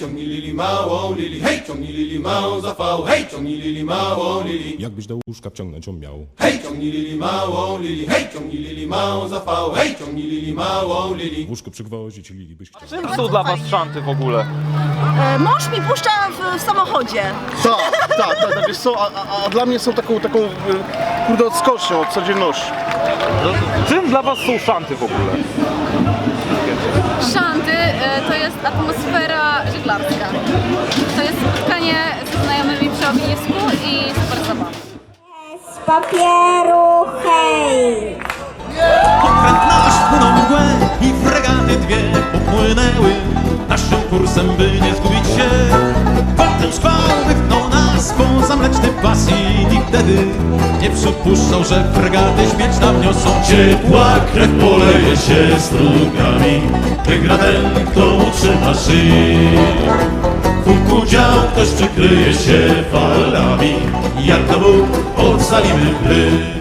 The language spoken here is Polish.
ciągnij lili małą lili, hej, ciągnij lili małą za fał, hej, ciągnij lili małą lili. Jakbyś do łóżka wciągnąć ją miał. Hej, ciągnij lili małą lili, hej, ciągnij lili małą za fał, hej, ciągnij lili małą lili. W łóżku przygwoździć lili byś chciał. Czym są dla was szanty w ogóle? E, Mąż mi puszcza w, w samochodzie. Tak, tak, tak, tak, wiesz co, a, a, a dla mnie są taką, taką, y, kurde, odskocznią od codzienności. Czym dla was są szanty w ogóle? Szanty e, to jest atmosfera żeglarska. To jest spotkanie ze znajomymi przy ognisku i super zabawa. Z papieru hej! Okrętność płynął mgłę i fregaty dwie popłynęły naszym kursem, by nie zgubić się. Potem szkwał wypchnął nas poza mleczny pas i nikt wtedy nie przypuszczał, że fregaty śmierć nam niosą. Ciepła krew poleje się strugami, wygra ten, utrzyma szyb. Kuku dział, ktoś przykryje się falami, jak na Bóg ocalimy brył.